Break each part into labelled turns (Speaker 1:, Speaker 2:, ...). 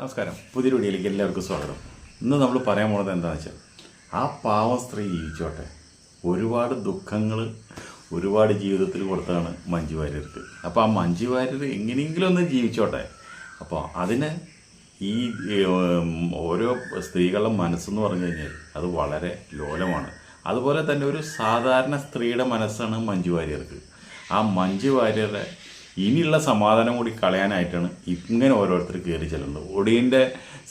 Speaker 1: നമസ്കാരം പുതിയ വീഡിയോയിലേക്ക് എല്ലാവർക്കും സ്വാഗതം ഇന്ന് നമ്മൾ പറയാൻ പോണത് എന്താണെന്ന് വെച്ചാൽ ആ പാവം സ്ത്രീ ജീവിച്ചോട്ടെ ഒരുപാട് ദുഃഖങ്ങൾ ഒരുപാട് ജീവിതത്തിൽ കൊടുത്താണ് മഞ്ജു വാര്യർക്ക് അപ്പോൾ ആ മഞ്ജു വാര്യർ എങ്ങനെയെങ്കിലും ഒന്ന് ജീവിച്ചോട്ടെ അപ്പോൾ അതിന് ഈ ഓരോ സ്ത്രീകളുടെ മനസ്സെന്ന് പറഞ്ഞു കഴിഞ്ഞാൽ അത് വളരെ ലോലമാണ് അതുപോലെ തന്നെ ഒരു സാധാരണ സ്ത്രീയുടെ മനസ്സാണ് മഞ്ജു വാര്യർക്ക് ആ മഞ്ജു വാര്യരുടെ ഇനിയുള്ള സമാധാനം കൂടി കളയാനായിട്ടാണ് ഇങ്ങനെ ഓരോരുത്തർ കയറി ചെല്ലുന്നത് ഒടിയൻ്റെ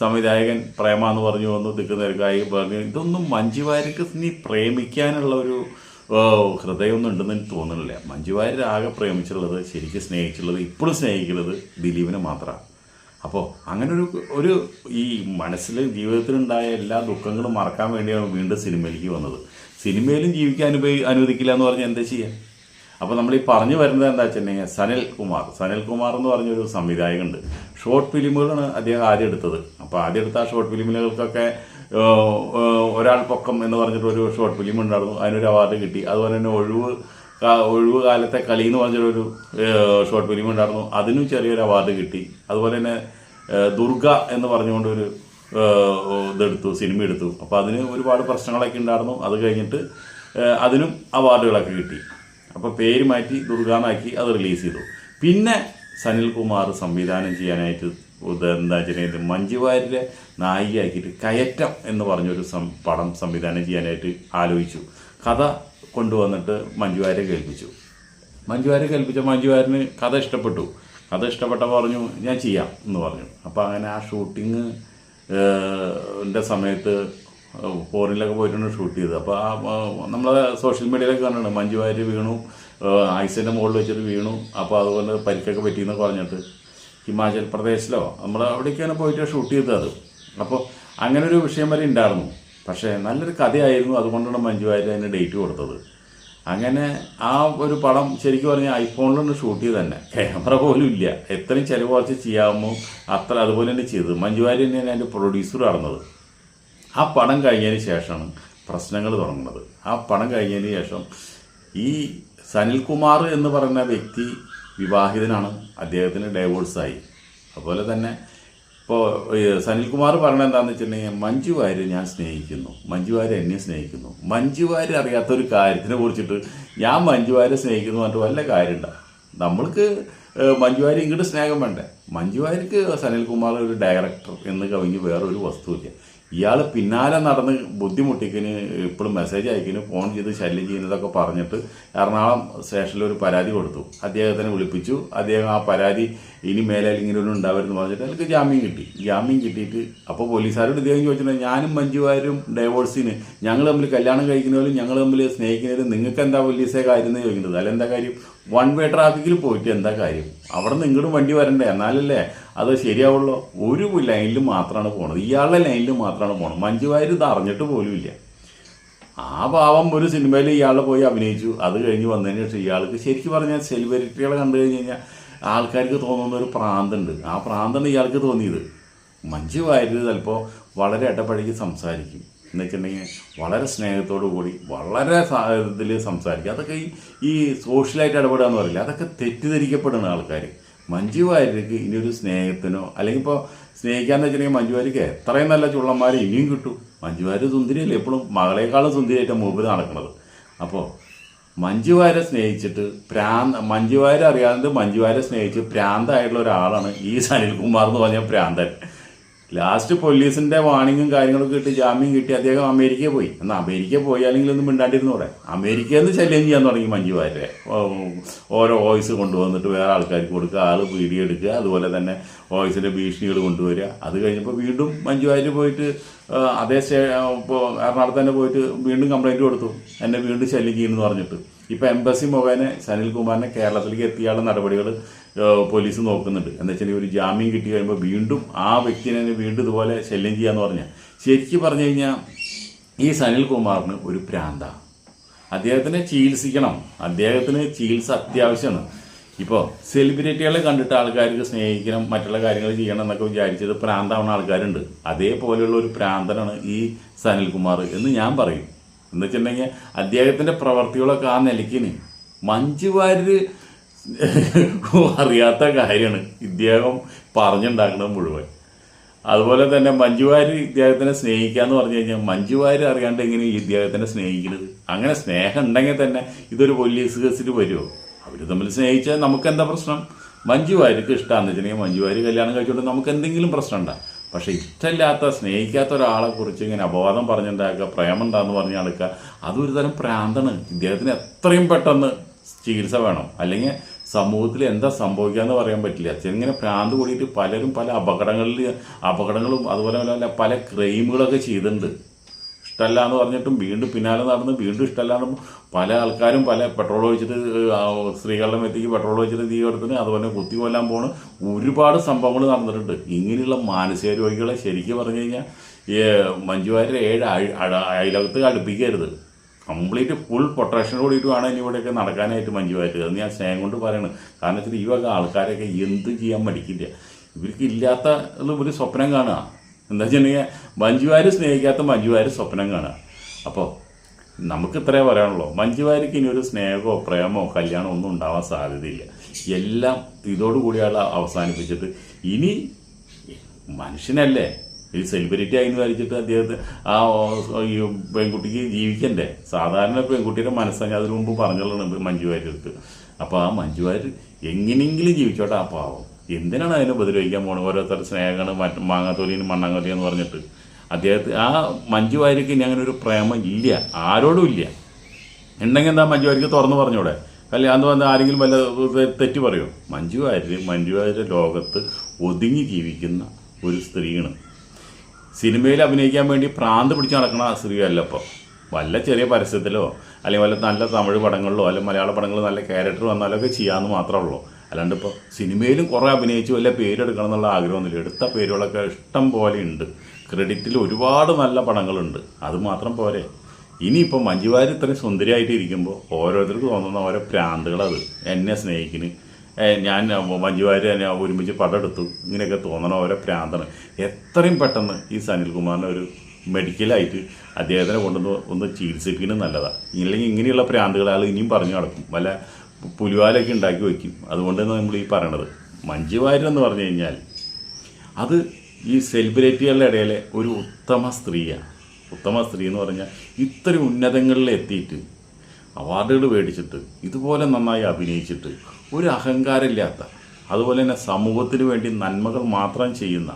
Speaker 1: സംവിധായകൻ പ്രേമ എന്ന് പറഞ്ഞു വന്നു തിക്കുന്നിരക്കായി പറഞ്ഞു ഇതൊന്നും മഞ്ജു വാര്യർക്ക് നീ പ്രേമിക്കാനുള്ള ഒരു ഹൃദയമൊന്നും ഉണ്ടെന്ന് എനിക്ക് തോന്നുന്നില്ല മഞ്ജു വാര്യർ ആകെ പ്രേമിച്ചുള്ളത് ശരിക്കും സ്നേഹിച്ചുള്ളത് ഇപ്പോഴും സ്നേഹിക്കുന്നത് ദിലീപിനെ മാത്രമാണ് അപ്പോൾ അങ്ങനെ ഒരു ഒരു ഈ മനസ്സിൽ ജീവിതത്തിലുണ്ടായ എല്ലാ ദുഃഖങ്ങളും മറക്കാൻ വേണ്ടിയാണ് വീണ്ടും സിനിമയിലേക്ക് വന്നത് സിനിമയിലും ജീവിക്കാൻ അനുവദിക്കില്ല എന്ന് പറഞ്ഞാൽ എന്താ ചെയ്യുക അപ്പോൾ നമ്മൾ ഈ പറഞ്ഞു വരുന്നത് എന്താ വെച്ചിട്ടുണ്ടെങ്കിൽ സനൽ കുമാർ സനൽ കുമാർ എന്ന് പറഞ്ഞൊരു സംവിധായകനുണ്ട് ഷോർട്ട് ഫിലിമുകളാണ് അദ്ദേഹം ആദ്യം എടുത്തത് അപ്പോൾ ആദ്യം എടുത്ത ആ ഷോർട്ട് ഫിലിമുകൾക്കൊക്കെ ഒരാൾ പൊക്കം എന്ന് ഒരു ഷോർട്ട് ഫിലിം ഉണ്ടായിരുന്നു അതിനൊരു അവാർഡ് കിട്ടി അതുപോലെ തന്നെ ഒഴിവ് ഒഴിവ് കാലത്തെ കളി എന്ന് പറഞ്ഞിട്ടൊരു ഷോർട്ട് ഫിലിം ഉണ്ടായിരുന്നു അതിനും ചെറിയൊരു അവാർഡ് കിട്ടി അതുപോലെ തന്നെ ദുർഗ എന്ന് പറഞ്ഞുകൊണ്ടൊരു ഇതെടുത്തു സിനിമ എടുത്തു അപ്പോൾ അതിന് ഒരുപാട് പ്രശ്നങ്ങളൊക്കെ ഉണ്ടായിരുന്നു അത് കഴിഞ്ഞിട്ട് അതിനും അവാർഡുകളൊക്കെ കിട്ടി അപ്പോൾ പേര് മാറ്റി ദുർഗാന്നാക്കി അത് റിലീസ് ചെയ്തു പിന്നെ സനിൽകുമാർ സംവിധാനം ചെയ്യാനായിട്ട് എന്താ വെച്ചിട്ടുണ്ടെങ്കിൽ മഞ്ജുവാരിലെ നായികയാക്കിയിട്ട് കയറ്റം എന്ന് പറഞ്ഞൊരു സം പടം സംവിധാനം ചെയ്യാനായിട്ട് ആലോചിച്ചു കഥ കൊണ്ടുവന്നിട്ട് മഞ്ജുവാരെ കേൾപ്പിച്ചു മഞ്ജുവാരെ കേൾപ്പിച്ച മഞ്ജുവാരന് കഥ ഇഷ്ടപ്പെട്ടു കഥ ഇഷ്ടപ്പെട്ട പറഞ്ഞു ഞാൻ ചെയ്യാം എന്ന് പറഞ്ഞു അപ്പോൾ അങ്ങനെ ആ ഷൂട്ടിങ് ൻ്റെ സമയത്ത് ഫോറിനിലൊക്കെ പോയിട്ടാണ് ഷൂട്ട് ചെയ്തത് അപ്പോൾ ആ നമ്മളെ സോഷ്യൽ മീഡിയയിലൊക്കെ കണ്ടിട്ടുണ്ട് മഞ്ജു വാര്യർ വീണു ഐസിൻ്റെ മുകളിൽ വെച്ചിട്ട് വീണു അപ്പോൾ അതുപോലെ പരിക്കൊക്കെ പറ്റിയെന്നൊക്കെ പറഞ്ഞിട്ട് ഹിമാചൽ പ്രദേശിലോ നമ്മൾ അവിടേക്കാണ് പോയിട്ട് ഷൂട്ട് ചെയ്തത് അപ്പോൾ അങ്ങനെ ഒരു വിഷയം വരെ ഉണ്ടായിരുന്നു പക്ഷേ നല്ലൊരു കഥയായിരുന്നു അതുകൊണ്ടാണ് മഞ്ജു വാര്യർ അതിന് ഡേറ്റ് കൊടുത്തത് അങ്ങനെ ആ ഒരു പടം ശരിക്കും പറഞ്ഞാൽ ഐഫോണിലൊന്ന് ഷൂട്ട് ചെയ്ത് തന്നെ ക്യാമറ പോലും ഇല്ല എത്രയും ചിലവ് കുറച്ച് ചെയ്യാമോ അത്ര അതുപോലെ തന്നെ ചെയ്തത് മഞ്ജു വാര്യർ തന്നെയാണ് അതിൻ്റെ പ്രൊഡ്യൂസർ നടന്നത് ആ പണം കഴിഞ്ഞതിന് ശേഷമാണ് പ്രശ്നങ്ങൾ തുടങ്ങുന്നത് ആ പണം കഴിഞ്ഞതിന് ശേഷം ഈ സനിൽകുമാർ എന്ന് പറയുന്ന വ്യക്തി വിവാഹിതനാണ് അദ്ദേഹത്തിന് ഡൈവോഴ്സായി അതുപോലെ തന്നെ ഇപ്പോൾ സനിൽകുമാർ പറഞ്ഞ എന്താണെന്ന് വെച്ചിട്ടുണ്ടെങ്കിൽ മഞ്ജു വാര്യർ ഞാൻ സ്നേഹിക്കുന്നു മഞ്ജു വാര്യർ എന്നെ സ്നേഹിക്കുന്നു മഞ്ജു വാര്യർ അറിയാത്ത ഒരു കാര്യത്തിനെ കുറിച്ചിട്ട് ഞാൻ മഞ്ജു സ്നേഹിക്കുന്നു പറഞ്ഞിട്ട് വല്ല കാര്യമില്ല നമ്മൾക്ക് മഞ്ജു വാര്യർ ഇങ്ങോട്ട് സ്നേഹം വേണ്ടേ മഞ്ജു വാര്യർക്ക് സനിൽകുമാർ ഒരു ഡയറക്ടർ എന്ന് കവിഞ്ഞ് വേറൊരു വസ്തുവില്ല ഇയാൾ പിന്നാലെ നടന്ന് ബുദ്ധിമുട്ടിക്കിന് ഇപ്പോഴും മെസ്സേജ് അയക്കിന് ഫോൺ ചെയ്ത് ശല്യം ചെയ്യുന്നതൊക്കെ പറഞ്ഞിട്ട് എറണാകുളം സ്റ്റേഷനിൽ ഒരു പരാതി കൊടുത്തു അദ്ദേഹത്തിനെ വിളിപ്പിച്ചു അദ്ദേഹം ആ പരാതി ഇനി മേലാൽ ഇങ്ങനെ ഒന്നും ഉണ്ടാവരുന്ന് പറഞ്ഞിട്ട് എനിക്ക് ജാമ്യം കിട്ടി ജാമ്യം കിട്ടിയിട്ട് അപ്പോൾ പോലീസുകാരോട് ഇദ്ദേഹം ചോദിച്ചിട്ടുണ്ട് ഞാനും മഞ്ജുവാരും ഡൈവോഴ്സിന് ഞങ്ങൾ തമ്മിൽ കല്യാണം കഴിക്കുന്നവരും ഞങ്ങൾ തമ്മിൽ സ്നേഹിക്കുന്നവരും നിങ്ങൾക്ക് എന്താ പോലീസേ കാര്യം എന്ന് ചോദിക്കുന്നത് അല്ല എന്താ കാര്യം വൺ വേ ട്രാഫിക്കിൽ പോയിട്ട് എന്താ കാര്യം അവിടെ നിന്ന് ഇങ്ങോട്ടും വണ്ടി വരണ്ടേ എന്നാലല്ലേ അത് ശരിയാവുള്ളൂ ഒരു ലൈനിൽ മാത്രമാണ് പോണത് ഇയാളുടെ ലൈനിൽ മാത്രമാണ് പോകണം മഞ്ജുവാര് ഇത് അറിഞ്ഞിട്ട് ഇല്ല ആ പാവം ഒരു സിനിമയിൽ ഇയാൾ പോയി അഭിനയിച്ചു അത് കഴിഞ്ഞ് വന്നതിന് ശേഷം ഇയാൾക്ക് ശരിക്കും പറഞ്ഞാൽ സെലിബ്രിറ്റികളെ കണ്ടു കഴിഞ്ഞ് കഴിഞ്ഞാൽ ആൾക്കാർക്ക് തോന്നുന്ന ഒരു പ്രാന്തുണ്ട് ആ പ്രാന്താണ് ഇയാൾക്ക് തോന്നിയത് മഞ്ജു വാര്യർ ചിലപ്പോൾ വളരെ ഇടപഴകി സംസാരിക്കും എന്ന് വെച്ചിട്ടുണ്ടെങ്കിൽ വളരെ സ്നേഹത്തോടു കൂടി വളരെ ഇതിൽ സംസാരിക്കും അതൊക്കെ ഈ ഈ സോഷ്യലായിട്ട് ഇടപെടുക എന്ന് പറയില്ല അതൊക്കെ തെറ്റിദ്ധരിക്കപ്പെടുന്ന ആൾക്കാർ മഞ്ജു വാര്യർക്ക് ഇനി ഒരു സ്നേഹത്തിനോ അല്ലെങ്കിൽ ഇപ്പോൾ സ്നേഹിക്കാന്ന് വെച്ചിട്ടുണ്ടെങ്കിൽ മഞ്ജു വാര്യക്ക് എത്രയും നല്ല ചുള്ളന്മാരെ ഇനിയും കിട്ടും മഞ്ജു വാര്യർ സുന്ദരിയല്ലേ എപ്പോഴും മകളേക്കാളും സുന്ദരിയായിട്ട് മൂപ്പര് നടക്കുന്നത് അപ്പോൾ മഞ്ജുവാരെ സ്നേഹിച്ചിട്ട് പ്രാന്ത മഞ്ജുവാരെ അറിയാതെ മഞ്ജുവാരെ സ്നേഹിച്ച് പ്രാന്തായിട്ടുള്ള ഒരാളാണ് ഈ സനിൽകുമാർ എന്ന് പറഞ്ഞ പ്രാന്തൻ ലാസ്റ്റ് പോലീസിന്റെ വാണിങ്ങും കാര്യങ്ങളൊക്കെ കിട്ടി ജാമ്യം കിട്ടി അദ്ദേഹം അമേരിക്കയിൽ പോയി എന്നാൽ അമേരിക്കയിൽ പോയി അല്ലെങ്കിൽ ഒന്നും മിണ്ടാണ്ടിരുന്നൂടെ അമേരിക്കയിൽ നിന്ന് ശല്യം ചെയ്യാൻ തുടങ്ങി മഞ്ജുവാരെ ഓരോ വോയിസ് കൊണ്ടുവന്നിട്ട് വേറെ ആൾക്കാർക്ക് കൊടുക്കുക ആൾ പീഡിയെടുക്കുക എടുക്കുക അതുപോലെ തന്നെ വോയിസിന്റെ ഭീഷണികൾ കൊണ്ടുവരിക അത് കഴിഞ്ഞപ്പോൾ വീണ്ടും മഞ്ജുവാര് പോയിട്ട് അതേ സ്റ്റേ ഇപ്പോൾ എറണാകുളത്ത് തന്നെ പോയിട്ട് വീണ്ടും കംപ്ലൈൻറ്റ് കൊടുത്തു എന്നെ വീണ്ടും എന്ന് പറഞ്ഞിട്ട് ഇപ്പോൾ എംബസി മുഖേന സനിൽകുമാറിനെ കേരളത്തിലേക്ക് എത്തിയാലുള്ള നടപടികൾ പോലീസ് നോക്കുന്നുണ്ട് എന്ന് വെച്ചാൽ ഒരു ജാമ്യം കിട്ടി കഴിയുമ്പോൾ വീണ്ടും ആ വ്യക്തിനെ വീണ്ടും ഇതുപോലെ ശല്യം ചെയ്യാന്ന് പറഞ്ഞാൽ ശരിക്കും പറഞ്ഞു കഴിഞ്ഞാൽ ഈ സനിൽകുമാറിന് ഒരു പ്രാന്ത അദ്ദേഹത്തിനെ ചികിത്സിക്കണം അദ്ദേഹത്തിന് ചികിത്സ അത്യാവശ്യമാണ് ഇപ്പോൾ സെലിബ്രിറ്റികളെ കണ്ടിട്ട് ആൾക്കാർക്ക് സ്നേഹിക്കണം മറ്റുള്ള കാര്യങ്ങൾ ചെയ്യണം എന്നൊക്കെ വിചാരിച്ചത് പ്രാന്താവുന്ന ആൾക്കാരുണ്ട് അതേപോലെയുള്ള ഒരു പ്രാന്തനാണ് ഈ സനിൽകുമാർ എന്ന് ഞാൻ പറയും എന്ന് വെച്ചിട്ടുണ്ടെങ്കിൽ അദ്ദേഹത്തിൻ്റെ പ്രവർത്തികളൊക്കെ ആ നിലയ്ക്കിന് മഞ്ജു വാര്യർ അറിയാത്ത കാര്യമാണ് ഇദ്ദേഹം പറഞ്ഞുണ്ടാക്കുന്നത് മുഴുവൻ അതുപോലെ തന്നെ മഞ്ജു വാര്യർ ഇദ്ദേഹത്തിനെ സ്നേഹിക്കുക എന്ന് പറഞ്ഞു കഴിഞ്ഞാൽ മഞ്ജു വാര്യർ അറിയാണ്ട് എങ്ങനെ ഇദ്ദേഹത്തിനെ സ്നേഹിക്കുന്നത് അങ്ങനെ സ്നേഹം ഉണ്ടെങ്കിൽ തന്നെ ഇതൊരു പോലീസ് കേസിൽ വരുമോ അവർ തമ്മിൽ സ്നേഹിച്ചാൽ എന്താ പ്രശ്നം മഞ്ജു വാര്യർക്ക് ഇഷ്ടമാണെന്ന് വെച്ചിട്ടുണ്ടെങ്കിൽ മഞ്ജു വാര്യ കല്യാണം കഴിച്ചുകൊണ്ട് നമുക്ക് എന്തെങ്കിലും ഉണ്ടാകും പക്ഷേ ഇഷ്ടമില്ലാത്ത സ്നേഹിക്കാത്ത ഒരാളെ കുറിച്ച് ഇങ്ങനെ അപവാദം പറഞ്ഞുണ്ടാക്കുക പ്രേമുണ്ടാന്ന് പറഞ്ഞ് നടക്കുക അതൊരു തരം പ്രാന്തണ് ഇദ്ദേഹത്തിന് എത്രയും പെട്ടെന്ന് ചികിത്സ വേണം അല്ലെങ്കിൽ സമൂഹത്തിൽ എന്താ സംഭവിക്കുക എന്ന് പറയാൻ പറ്റില്ല ചെങ്ങനെ പ്രാന്ത് കൂടിയിട്ട് പലരും പല അപകടങ്ങളിൽ അപകടങ്ങളും അതുപോലെ പല പല ക്രൈമുകളൊക്കെ ചെയ്തിട്ടുണ്ട് ഇഷ്ടമല്ല എന്ന് പറഞ്ഞിട്ടും വീണ്ടും പിന്നാലെ നടന്ന് വീണ്ടും ഇഷ്ടമല്ലാണ്ട് പല ആൾക്കാരും പല പെട്രോൾ ഒഴിച്ചിട്ട് സ്ത്രീകളുടെ മെത്തിക്ക് പെട്രോൾ ഒഴിച്ചിട്ട് തീ കൊടുത്തിന് അതുപോലെ കുത്തി കൊല്ലാൻ പോണ് ഒരുപാട് സംഭവങ്ങൾ നടന്നിട്ടുണ്ട് ഇങ്ങനെയുള്ള മാനസിക രോഗികളെ ശരിക്കും പറഞ്ഞു കഴിഞ്ഞാൽ ഈ മഞ്ജുവാരുടെ ഏഴ് അയലകത്ത് അടുപ്പിക്കരുത് കംപ്ലീറ്റ് ഫുൾ പ്രൊട്ടക്ഷൻ കൂടിയിട്ട് വേണം ഇനി ഇവിടെയൊക്കെ നടക്കാനായിട്ട് മഞ്ജുവാരി അത് ഞാൻ സ്നേഹം കൊണ്ട് പറയണം കാരണം വെച്ചാൽ ഈ വക ആൾക്കാരൊക്കെ എന്തും ചെയ്യാൻ മടിക്കില്ല ഇവർക്ക് ഇല്ലാത്ത ഒരു സ്വപ്നം കാണുക എന്താ വെച്ചാൽ മഞ്ജുവാര് സ്നേഹിക്കാത്ത മഞ്ജുവാര് സ്വപ്നം കാണുക അപ്പോൾ നമുക്ക് ഇത്രേ പറയാനുള്ളൂ മഞ്ജുവാരിക്ക് ഇനി ഒരു സ്നേഹമോ പ്രേമോ കല്യാണമോ ഒന്നും ഉണ്ടാവാൻ സാധ്യതയില്ല എല്ലാം ഇതോടുകൂടിയാണ് അവസാനിപ്പിച്ചിട്ട് ഇനി മനുഷ്യനല്ലേ ഈ സെലിബ്രിറ്റി ആയി എന്ന് വരച്ചിട്ട് അദ്ദേഹത്തെ ആ ഈ പെൺകുട്ടിക്ക് ജീവിക്കണ്ടേ സാധാരണ പെൺകുട്ടിയുടെ മനസ്സാണ് അതിനു മുമ്പ് പറഞ്ഞുള്ളത് മഞ്ജുവാരി അടുത്ത് അപ്പോൾ ആ മഞ്ജുവാരി എങ്ങനെയെങ്കിലും ജീവിച്ചോട്ടെ ആ പാവം എന്തിനാണ് അതിനെ ഉപദ്രവിക്കാൻ പോകുന്നത് ഓരോരുത്തരുടെ സ്നേഹങ്ങൾ മറ്റു മാങ്ങാത്തോലിനും മണ്ണാങ്കോലി എന്ന് പറഞ്ഞിട്ട് അദ്ദേഹത്തെ ആ മഞ്ജു വാര്യക്ക് ഇനി അങ്ങനെ ഒരു പ്രേമം ഇല്ല ആരോടും ഇല്ല ഉണ്ടെങ്കിൽ എന്താ മഞ്ജു വാര്യക്ക് തുറന്നു പറഞ്ഞൂടെ കല്യാണം വന്ന് ആരെങ്കിലും വല്ല തെറ്റ് പറയോ മഞ്ജു വാര്യർ മഞ്ജു വാര്യരുടെ ലോകത്ത് ഒതുങ്ങി ജീവിക്കുന്ന ഒരു സ്ത്രീയാണ് സിനിമയിൽ അഭിനയിക്കാൻ വേണ്ടി പ്രാന്ത് പിടിച്ച് നടക്കുന്ന സ്ത്രീയല്ല ഇപ്പോൾ വല്ല ചെറിയ പരസ്യത്തിലോ അല്ലെങ്കിൽ വല്ല നല്ല തമിഴ് പടങ്ങളിലോ അല്ലെങ്കിൽ മലയാള പടങ്ങളിലോ നല്ല ക്യാരക്ടർ വന്നാലൊക്കെ ചെയ്യാമെന്ന് മാത്രമേ ഉള്ളൂ അല്ലാണ്ട് ഇപ്പോൾ സിനിമയിലും കുറേ അഭിനയിച്ചു വല്ല പേരെടുക്കണം എന്നുള്ള ആഗ്രഹമൊന്നുമില്ല എടുത്ത പേരുകളൊക്കെ ഇഷ്ടം പോലെ ഉണ്ട് ക്രെഡിറ്റിൽ ഒരുപാട് നല്ല പടങ്ങളുണ്ട് അത് മാത്രം പോരെ ഇനിയിപ്പോൾ മഞ്ജുവാര് ഇത്രയും സുന്ദരിയായിട്ട് ഇരിക്കുമ്പോൾ ഓരോരുത്തർക്ക് തോന്നുന്ന ഓരോ പ്രാന്തുകളത് എന്നെ സ്നേഹിക്കുന്നു ഞാൻ മഞ്ജുവാര് എന്നെ ഒരുമിച്ച് പടം എടുത്തു ഇങ്ങനെയൊക്കെ തോന്നണ ഓരോ പ്രാന്തണ് എത്രയും പെട്ടെന്ന് ഈ സനിൽകുമാറിനെ ഒരു മെഡിക്കലായിട്ട് അദ്ദേഹത്തിനെ കൊണ്ടുവന്ന് ഒന്ന് ചികിത്സിക്കുന്നത് നല്ലതാണ് ഇല്ലെങ്കിൽ ഇങ്ങനെയുള്ള പ്രാന്തുകൾ അയാൾ ഇനിയും പറഞ്ഞു നടക്കും വല്ല പുലിവാലൊക്കെ ഉണ്ടാക്കി വയ്ക്കും അതുകൊണ്ടാണ് നമ്മൾ ഈ പറയണത് മഞ്ജു വാര്യർ എന്ന് പറഞ്ഞു കഴിഞ്ഞാൽ അത് ഈ സെലിബ്രിറ്റികളുടെ ഇടയിലെ ഒരു ഉത്തമ സ്ത്രീയാണ് ഉത്തമ സ്ത്രീ എന്ന് പറഞ്ഞാൽ ഇത്ര ഉന്നതങ്ങളിൽ എത്തിയിട്ട് അവാർഡുകൾ മേടിച്ചിട്ട് ഇതുപോലെ നന്നായി അഭിനയിച്ചിട്ട് ഒരു അഹങ്കാരമില്ലാത്ത അതുപോലെ തന്നെ സമൂഹത്തിന് വേണ്ടി നന്മകൾ മാത്രം ചെയ്യുന്ന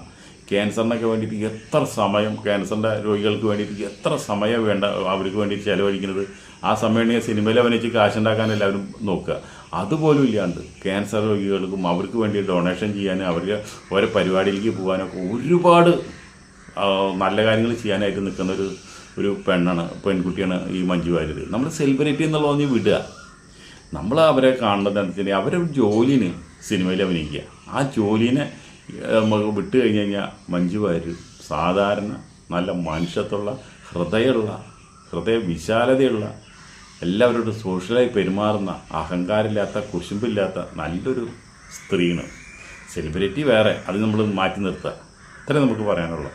Speaker 1: ക്യാൻസറിനൊക്കെ വേണ്ടിയിട്ട് എത്ര സമയം ക്യാൻസറിൻ്റെ രോഗികൾക്ക് വേണ്ടിയിട്ട് എത്ര സമയം വേണ്ട അവർക്ക് വേണ്ടി ചിലവഴിക്കുന്നത് ആ സമയം സിനിമയിൽ അഭിനയിച്ച് കാശുണ്ടാക്കാൻ എല്ലാവരും നോക്കുക അതുപോലും ഇല്ലാണ്ട് ക്യാൻസർ രോഗികൾക്കും അവർക്ക് വേണ്ടി ഡൊണേഷൻ ചെയ്യാൻ അവർക്ക് ഓരോ പരിപാടിയിലേക്ക് പോകാനൊക്കെ ഒരുപാട് നല്ല കാര്യങ്ങൾ ചെയ്യാനായിട്ട് നിൽക്കുന്ന ഒരു ഒരു പെണ്ണാണ് പെൺകുട്ടിയാണ് ഈ മഞ്ജു വാര്യർ നമ്മൾ സെലിബ്രിറ്റി എന്നുള്ള പറഞ്ഞ് വിടുക നമ്മൾ അവരെ കാണുന്നത് എന്താണെന്ന് അവരെ ജോലിന് സിനിമയിൽ അഭിനയിക്കുക ആ ജോലിനെ നമുക്ക് വിട്ട് കഴിഞ്ഞ് കഴിഞ്ഞാൽ മഞ്ജു വാര്യർ സാധാരണ നല്ല മനുഷ്യത്തുള്ള ഹൃദയമുള്ള ഹൃദയ വിശാലതയുള്ള എല്ലാവരോടും സോഷ്യലായി പെരുമാറുന്ന അഹങ്കാരമില്ലാത്ത കുശുമ്പില്ലാത്ത നല്ലൊരു സ്ത്രീയാണ് സെലിബ്രിറ്റി വേറെ അത് നമ്മൾ മാറ്റി നിർത്തുക ഇത്രയും നമുക്ക് പറയാനുള്ളൂ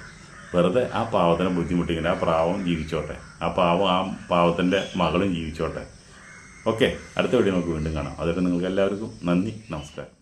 Speaker 1: വെറുതെ ആ പാവത്തിനെ ബുദ്ധിമുട്ടിക്കില്ല ആ പ്രാവം ജീവിച്ചോട്ടെ ആ പാവം ആ പാവത്തിൻ്റെ മകളും ജീവിച്ചോട്ടെ ഓക്കെ അടുത്ത വീഡിയോ നമുക്ക് വീണ്ടും കാണാം അതുവരെ നിങ്ങൾക്ക് എല്ലാവർക്കും നന്ദി നമസ്കാരം